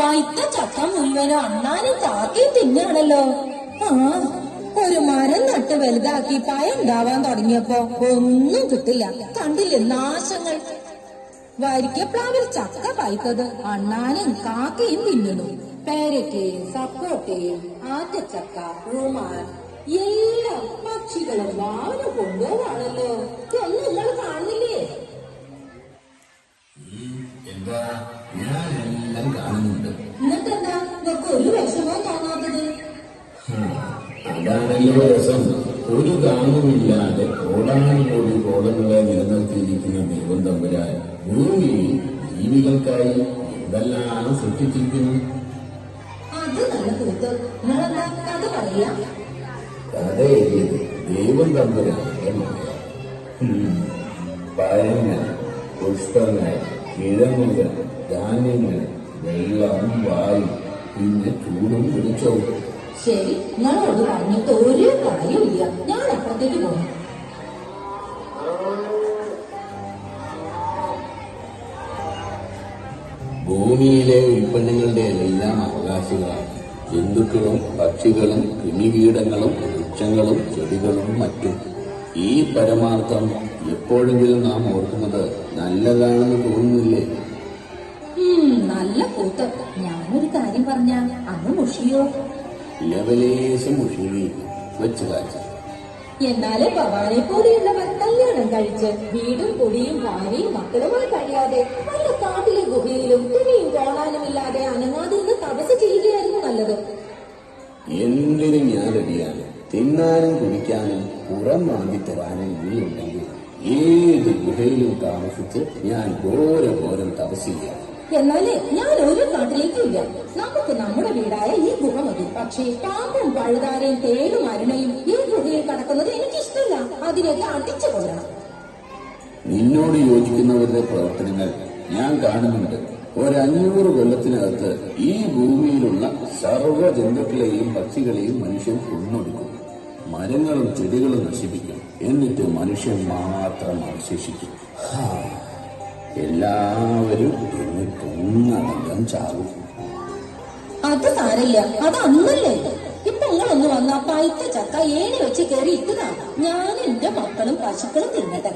പൈത്ത ചക്ക മുഴുവനും അണ്ണാനെ ചാക്കി തിന്നാണല്ലോ. ആ ഒരു മരം നട്ട് വലുതാക്കി പയം ഉണ്ടാവാൻ തുടങ്ങിയപ്പോ ഒന്നും കിട്ടില്ല. കണ്ടില്ലേ നാശങ്ങൾ? വരിക്കപ്ലാവിൽ ചക്ക പൈത്തത് അണ്ണാനും കാക്കയും തിന്നുന്നു. പേരക്കയും സപ്പോട്ടയും ആറ്റച്ചക്ക റുമാൻ എല്ലാ പക്ഷികളും വാവിനെ കൊണ്ടുപോവാണല്ലോ ഇതൊന്നും നിങ്ങൾ കാണുന്നില്ലേ? നിങ്ങൾക്ക് ഒരു വിഷമവും കാണാത്തത് അതാണല്ലോ രസം. ഒരു താങ്ങുമില്ലാതെ കോടാനുകോടി കോടങ്ങളെ നിലനിർത്തിയിരിക്കുന്ന ദൈവം തമ്പുരാൻ ഭൂമിയിൽ ജീവികൾക്കായി എന്തെല്ലാം സൃഷ്ടിച്ചിരിക്കുന്നു? അത് നല്ല കൂത്ത്. നിങ്ങളെന്താ കഥ പറയാ കഥ എഴുതിയത് ദൈവം പഴങ്ങൾ പുഷ്പങ്ങൾ കിഴങ്ങുകൾ ധാന്യങ്ങൾ വെള്ളം വായു പിന്നെ ചൂടും പിടിച്ചോ ശരി നിങ്ങളോട് പറഞ്ഞിട്ട് ഒരു കാര്യമില്ല ഞാൻ അപ്പുറത്തേക്ക് പോകും ഭൂമിയിലെ ഉൽപ്പന്നങ്ങളുടെ എല്ലാം അവകാശികളാണ്. ജന്തുക്കളും പക്ഷികളും കൃമികീടങ്ങളും വൃക്ഷങ്ങളും ചെടികളും മറ്റും. ഈ പരമാർത്ഥം എപ്പോഴെങ്കിലും നാം ഓർക്കുന്നത് നല്ലതാണെന്ന് തോന്നുന്നില്ലേ? നല്ല കൂത്ത്. ഞാനൊരു കാര്യം പറഞ്ഞ അന്ന് മുഷിയോ? ലവലേശം വെച്ച് കാച്ച. എന്നാലും ഭവാനെ പോലെയുള്ളവർ കല്യാണം കഴിച്ച് വീടും കുടിയും ഭാര്യയും മക്കളുമായി കഴിയാതെ നല്ല കാട്ടിലെ ഗുഹയിലും തുണിയും ഇല്ലാതെ അനങ്ങാതെ നിന്ന് തപസ് ചെയ്യുകയായിരുന്നു നല്ലത്. എന്തിനും ഞാൻ റെഡിയാണ്? തിന്നാനും കുടിക്കാനും പുറം മാന്തി തരാനും നീയുണ്ടെങ്കിൽ ഏത് ഗുഹയിലും താമസിച്ച് ഞാൻ ഘോര ഘോരം തപസ് ചെയ്യാം. എന്നാലേ ഞാൻ ഒരു നാട്ടിലേക്കില്ല നമുക്ക് നമ്മുടെ വീടായ ഈ ഗുഹ മതി. പക്ഷേ പാമ്പും പഴുതാരയും തേടും അരുണയും ഈ ഗുഹയിൽ കടക്കുന്നത് എനിക്കിഷ്ടമല്ല അതിനൊക്കെ അടിച്ചു കൊല്ലണം. നിന്നോട് യോജിക്കുന്നവരുടെ പ്രവർത്തനങ്ങൾ ഞാൻ കാണുന്നുണ്ട്. ഒരഞ്ഞൂറ് കൊല്ലത്തിനകത്ത് ഈ ഭൂമിയിലുള്ള സർവ ജന്തുക്കളെയും പക്ഷികളെയും മനുഷ്യൻ കൊന്നൊടുക്കും. മരങ്ങളും ചെടികളും നശിപ്പിക്കും. എന്നിട്ട് മനുഷ്യൻ മാത്രം അവശേഷിക്കും. എല്ലാവരും എന്നിട്ടൊന്നടങ്കം ചാവും. അത് സാരല്ല അത് അന്നല്ലേ. ഇപ്പൊ നിങ്ങളൊന്ന് വന്ന പൈത്ത ചക്ക ഏണി വെച്ച് കയറി ഇട്ടതാ. ഞാൻ എന്റെ മക്കളും പശുക്കളും തിന്നട്ടെ.